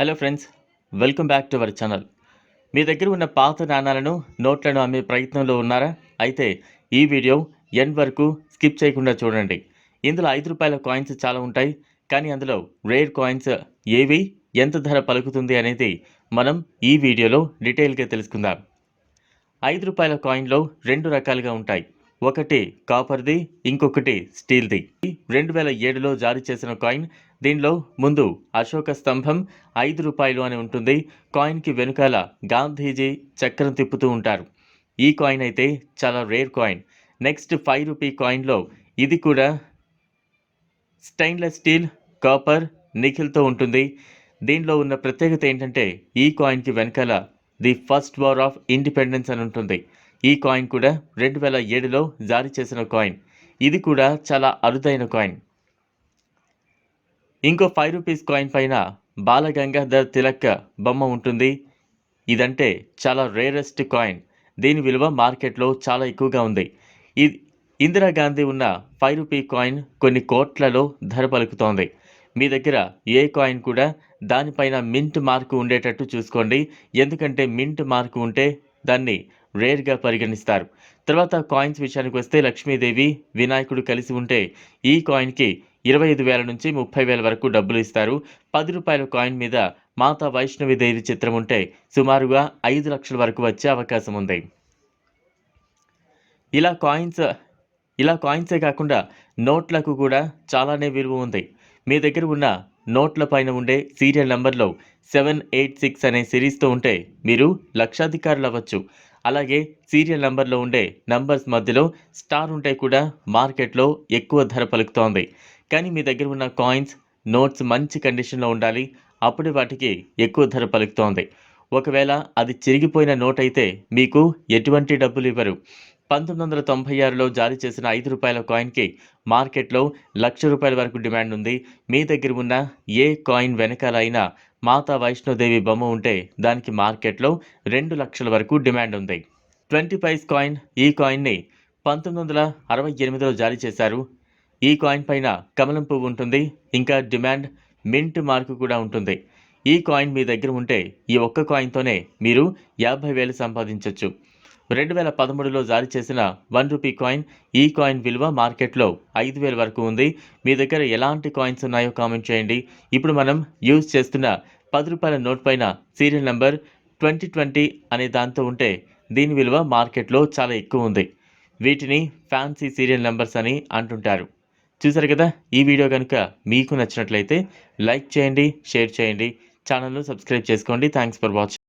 Hello friends welcome back to our channel మీ దగ్గర ఉన్న పాత నాణాలను నోట్లను అమ్మే ప్రయత్నంలో ఉన్నారా? అయితే ఈ వీడియో ఎండ్ వరకు స్కిప్ చేయకుండా చూడండి. ఇందులో ఐదు రూపాయల కాయిన్స్ చాలా ఉంటాయి. కానీ అందులో రేర్ కాయిన్స్ ఏవి ఎంత ధర పలుకుతుంది అనేది మనం ఈ వీడియోలో డీటెయిల్గా తెలుసుకుందాం. ఐదు రూపాయల కాయిన్లో రెండు రకాలుగా ఉంటాయి. ఒకటి కాపర్ది ఇంకొకటి స్టీల్ది రెండు వేల ఏడులో జారీ చేసిన కాయిన్ దీనిలో ముందు అశోక స్తంభం ఐదు రూపాయలు అని ఉంటుంది. కాయిన్కి వెనుకాల గాంధీజీ చక్రం తిప్పుతూ ఉంటారు. ఈ కాయిన్ అయితే చాలా rare coin. Next five rupee కాయిన్లో ఇది కూడా స్టెయిన్లెస్ స్టీల్ కాపర్ నిఖిల్తో ఉంటుంది. దీనిలో ఉన్న ప్రత్యేకత ఏంటంటే ఈ కాయిన్కి వెనకాల the first war of independence అని ఉంటుంది. ఈ కాయిన్ కూడా రెండు వేల ఏడులో జారీ చేసిన కాయిన్. ఇది కూడా చాలా అరుదైన కాయిన్. ఇంకో ఫైవ్ రూపీస్ కాయిన్ పైన బాలగంగాధర్ తిలక్ బొమ్మ ఉంటుంది. ఇదంటే చాలా రేరెస్ట్ కాయిన్ దీని విలువ మార్కెట్లో చాలా ఎక్కువగా ఉంది. ఇది ఇందిరాగాంధీ ఉన్న ఫైవ్ రూపీ కాయిన్ కొన్ని కోట్లలో ధర పలుకుతోంది. మీ దగ్గర ఏ కాయిన్ కూడా దానిపైన మింట్ మార్కు ఉండేటట్టు చూసుకోండి. ఎందుకంటే మింట్ మార్కు ఉంటే దాన్ని రేర్గా పరిగణిస్తారు. తర్వాత కాయిన్స్ విషయానికి వస్తే లక్ష్మీదేవి వినాయకుడు కలిసి ఉంటే ఈ కాయిన్కి ఇరవై ఐదు వేల నుంచి ముప్పై వేల వరకు డబ్బులు ఇస్తారు పది రూపాయల కాయిన్ మీద మాతా వైష్ణవిదేవి చిత్రం ఉంటే సుమారుగా ఐదు లక్షల వరకు వచ్చే అవకాశం ఉంది. ఇలా కాయిన్స్ ఇలా కాయిన్సే కాకుండా నోట్లకు కూడా చాలానే విలువ ఉంది. మీ దగ్గర ఉన్న నోట్ల పైన ఉండే సీరియల్ నెంబర్లో సెవెన్ ఎయిట్ సిక్స్ అనే సిరీస్తో ఉంటే మీరు లక్షాధికారులు అవ్వచ్చు. అలాగే సీరియల్ నెంబర్లో ఉండే నంబర్స్ మధ్యలో స్టార్ ఉంటే కూడా మార్కెట్లో ఎక్కువ ధర పలుకుతోంది. కానీ మీ దగ్గర ఉన్న కాయిన్స్ నోట్స్ మంచి కండిషన్లో ఉండాలి. అప్పుడు వాటికి ఎక్కువ ధర పలుకుతోంది. ఒకవేళ అది చిరిగిపోయిన నోట్ అయితే మీకు ఎటువంటి డబ్బులు ఇవ్వరు. పంతొమ్మిది వందల తొంభై ఆరులో జారీ చేసిన ఐదు రూపాయల కాయిన్కి మార్కెట్లో లక్ష రూపాయల వరకు డిమాండ్ ఉంది. మీ దగ్గర ఉన్న ఏ కాయిన్ వెనకాల అయినా మాతా వైష్ణోదేవి బొమ్మ ఉంటే దానికి మార్కెట్లో రెండు లక్షల వరకు డిమాండ్ ఉంది. ట్వంటీ పైస్ కాయిన్ ఈ కాయిన్ని పంతొమ్మిది వందల అరవై ఎనిమిదిలో జారీ చేశారు. ఈ కాయిన్ పైన కమలం పువ్వు ఉంటుంది ఇంకా డిమాండ్ మింట్ మార్కు కూడా ఉంటుంది. ఈ కాయిన్ మీ దగ్గర ఉంటే ఈ ఒక్క కాయిన్తోనే మీరు యాభై వేలు సంపాదించవచ్చు రెండు వేల పదమూడులో జారీ చేసిన వన్ రూపీ కాయిన్ ఈ కాయిన్ విలువ మార్కెట్లో ఐదు వేల వరకు ఉంది. మీ దగ్గర ఎలాంటి కాయిన్స్ ఉన్నాయో కామెంట్ చేయండి. ఇప్పుడు మనం యూజ్ చేస్తున్న పది రూపాయల నోట్ పైన సీరియల్ నెంబర్ ట్వంటీ ట్వంటీ అనే దాంతో ఉంటే దీని విలువ మార్కెట్లో చాలా ఎక్కువ ఉంది. వీటిని ఫ్యాన్సీ సీరియల్ నెంబర్స్ అని అంటుంటారు. చూసారు కదా? ఈ వీడియో కనుక మీకు నచ్చినట్లయితే లైక్ చేయండి షేర్ చేయండి ఛానల్ను సబ్స్క్రైబ్ చేసుకోండి. Thanks for watching